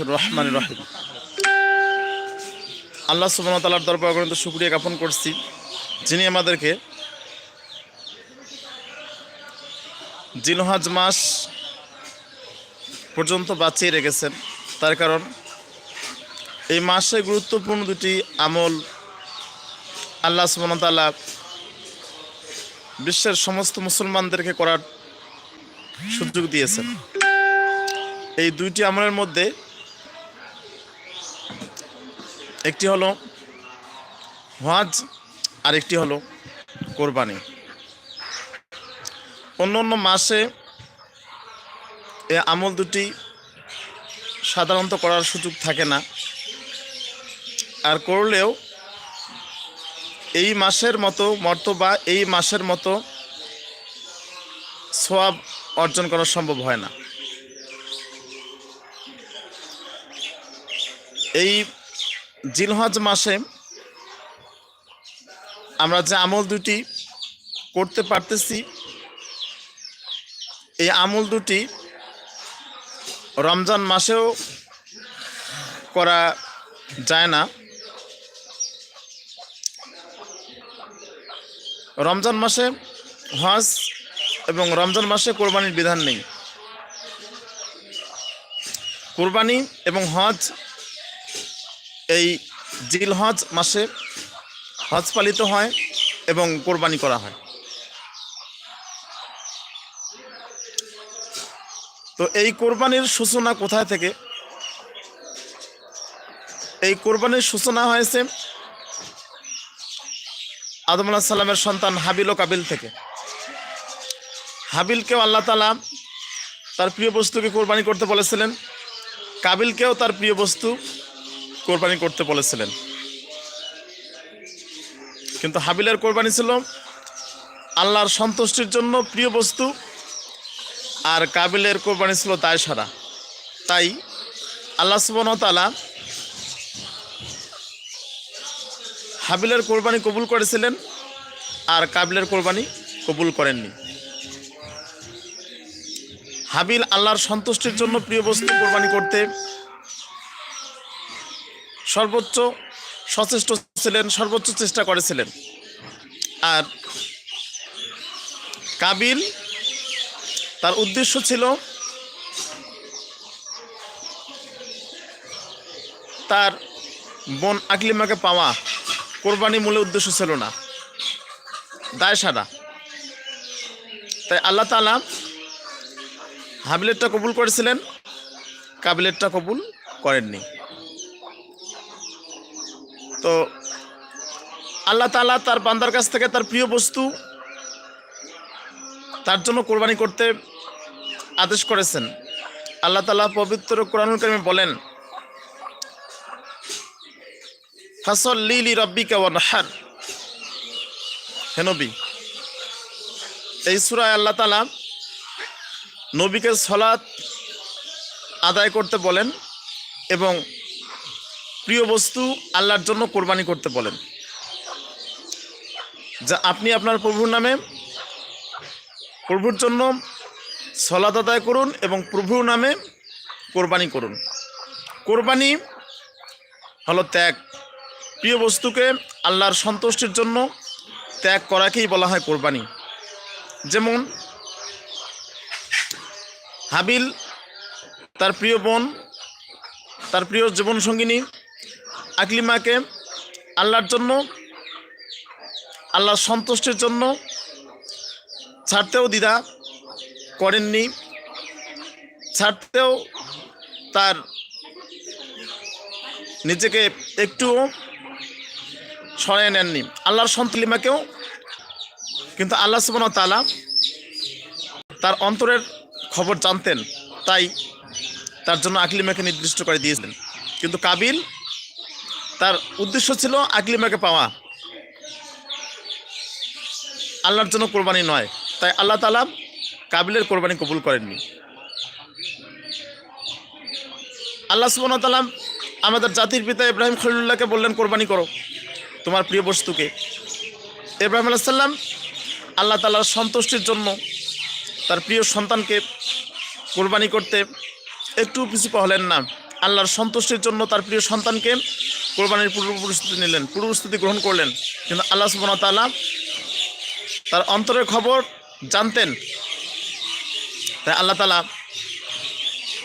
রহমান রহিম আল্লাহ সুবাহ তালার দরবার পর্যন্ত শুক্রিয়া জ্ঞাপন করছি, যিনি আমাদেরকে জিলহাজ মাস পর্যন্ত বাঁচিয়ে রেখেছেন। তার কারণ, এই মাসে গুরুত্বপূর্ণ দুটি আমল আল্লাহ সুবাহ তালা বিশ্বের সমস্ত মুসলমানদেরকে করার সুযোগ দিয়েছেন। এই দুইটি আমলের মধ্যে একটি হলো হজ আর একটি হলো কোরবানি। অন্য অন্য মাসে এ আমল দুটি সাধারণত করার সুযোগ থাকে না। আর করলেও এই মাসের মতো মর্তবা এই মাসের মতো সোয়াব অর্জন করা সম্ভব হয় না। এই জিলহজ মাসে আমরা যে আমল দুটি করতে পারতেছি, এই আমল দুটি রমজান মাসেও করা যায় না। রমজান মাসে হজ এবং রমজান মাসে কোরবানির বিধান নেই। কোরবানি এবং হজ এই জিল হজ মাসে হজ পালিত হয় এবং কোরবানি করা হয়। তো এই কোরবানির সূচনা কোথায় থেকে? এই কোরবানির সূচনা হয়েছে আদম আলাহ সাল্লামের সন্তান হাবিল ও কাবিল থেকে। হাবিলকেও আল্লাহ তালা তার প্রিয় বস্তুকে কোরবানি করতে বলেছিলেন। কাবিলকেও তার প্রিয় বস্তু কোরবানি করতে বলেছিলেন। কিন্তু হাবিলের কোরবানি ছিল আল্লাহর সন্তুষ্টির জন্য প্রিয় বস্তু, আর কাবিলের কোরবানি ছিল তাই সারা। তাই আল্লাহ সুবন তালা হাবিলের কোরবানি কবুল করেছিলেন, আর কাবিলের কোরবানি কবুল করেননি। হাবিল আল্লাহর সন্তুষ্টির জন্য প্রিয় বস্তু কোরবানি করতে সর্বোচ্চ সচেষ্ট ছিলেন, সর্বোচ্চ চেষ্টা করেছিলেন। আর কাবিল, তার উদ্দেশ্য ছিল তার বোন আকলিমাকে পাওয়া। কোরবানি মূলে উদ্দেশ্য ছিল না, দায় সারা। তাই আল্লাহ তালা হাবিলেরটা কবুল করেছিলেন, কাবিলেরটা কবুল করেননি। তো আল্লাহ তালা তার বান্দার কাছ থেকে তার প্রিয় বস্তু তার জন্য কোরবানি করতে আদেশ করেছেন। আল্লাহ তালা পবিত্র কোরআনুল কারিমে বলেন ফাসল লিলি রব্বিকা ওয়ানহার। হে নবী, এই সুরায় আল্লাহ তালা নবীকে সলাৎ আদায় করতে বলেন এবং প্রিয় বস্তু আল্লাহর জন্য কোরবানি করতে বলেন। যা আপনি আপনার প্রভুর নামে প্রভুর জন্য সলাদ আদায় করুন এবং প্রভুর নামে কোরবানি করুন। কোরবানি হলো ত্যাগ। প্রিয় বস্তুকে আল্লাহর সন্তুষ্টির জন্য ত্যাগ করাকেই বলা হয় কোরবানি। যেমন হাবিল, তার প্রিয় বোন, তার প্রিয় জীবনসঙ্গিনী আকলিমাকে আল্লাহর জন্য, আল্লাহর সন্তুষ্টির জন্য ছাড়তেও দ্বিধা করেননি, ছাড়তেও তার নিজেকে একটুও সরাই নেননি। আল্লাহর সন্তলিমাকেও কিন্তু আল্লাহ সুবন তালা তার অন্তরের খবর জানতেন, তাই তার জন্য আকলিমাকে নির্দিষ্ট করে দিয়েছিলেন। কিন্তু কাবিল তার উদ্দেশ্য ছিল আকলিমাকে পাওয়া। আল্লাহর জন্য কোরবানি নয়, তাই আল্লাহ তালা কাবিলের কোরবানি কবুল করেননি। আল্লাহ সুবন তালাম আমাদের জাতির পিতা ইব্রাহিম খলিল্লাহকে বললেন, কোরবানি করো তোমার প্রিয় বস্তুকে। ইব্রাহিম আলাহ সাল্লাম আল্লাহ তালার সন্তুষ্টির জন্য তার প্রিয় সন্তানকে কোরবানি করতে একটু পিছু হলেন না। আল্লাহর সন্তুষ্টির জন্য তার প্রিয় সন্তানকে কোরবানির পূর্ব প্রস্তুতি নিলেন, পূর্ব প্রস্তুতি গ্রহণ করলেন। কিন্তু আল্লাহ তাআলা তার অন্তরের খবর জানতেন। তাই আল্লাহ তালা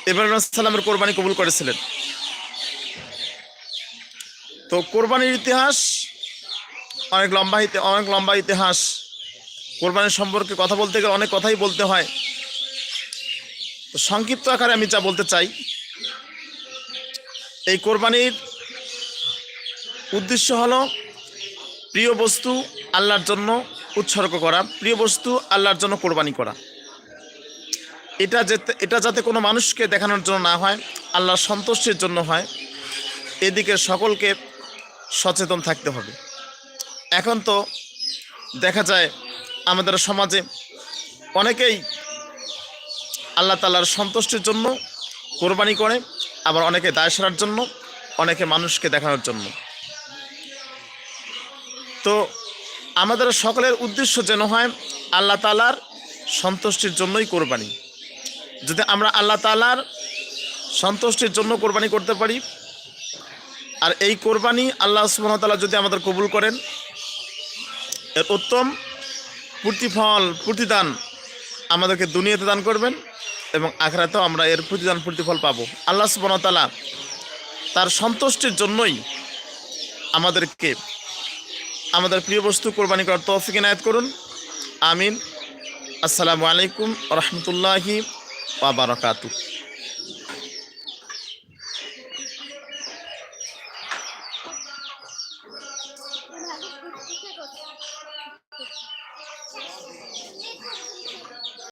ইব্রাহিম সাল্লামের কোরবানি কবুল করেছিলেন। তো কোরবানির ইতিহাস অনেক লম্বা অনেক লম্বা ইতিহাস। কোরবানির সম্পর্কে কথা বলতে গেলে অনেক কথাই বলতে হয়। তো সংক্ষিপ্ত আকারে আমি যা বলতে চাই এই কোরবানির উদ্দেশ্য হলো প্রিয় বস্তু আল্লাহর জন্য উৎসর্গ করা, প্রিয় বস্তু আল্লাহর জন্য কোরবানি করা। এটা যেতে, এটা যাতে কোনো মানুষকে দেখানোর জন্য না হয়, আল্লাহর সন্তুষ্টির জন্য হয়, এদিকে সকলকে সচেতন থাকতে হবে। এখন তো দেখা যায় আমাদের সমাজে অনেকেই আল্লাহ তালার সন্তুষ্টির জন্য কোরবানি করে আবার অনেকে দায় সারার জন্য, অনেকে মানুষকে দেখানোর জন্য। তো আমাদের সকলের উদ্দেশ্য যেন হয় আল্লাহ তালার সন্তুষ্টির জন্যই কোরবানি। যদি আমরা আল্লাহ তালার সন্তুষ্টির জন্য কোরবানি করতে পারি, আর এই কোরবানি আল্লাহ সুবাহতাল্লাহ যদি আমাদের কবুল করেন, এর উত্তম প্রতিফল, প্রতিদান আমাদেরকে দুনিয়াতে দান করবেন। এবং আখরাতেও আমরা এর প্রতিদান প্রতিফল পাবো। আল্লাহ সুবনতালা তার সন্তুষ্টির জন্যই আমাদেরকে, আমাদের প্রিয় বস্তু কোরবানি করার তৌফিক এনায়ত করুন। আমিন। আসসালামু আলাইকুম রহমতুল্লাহি ওয়া বারাকাতুহু।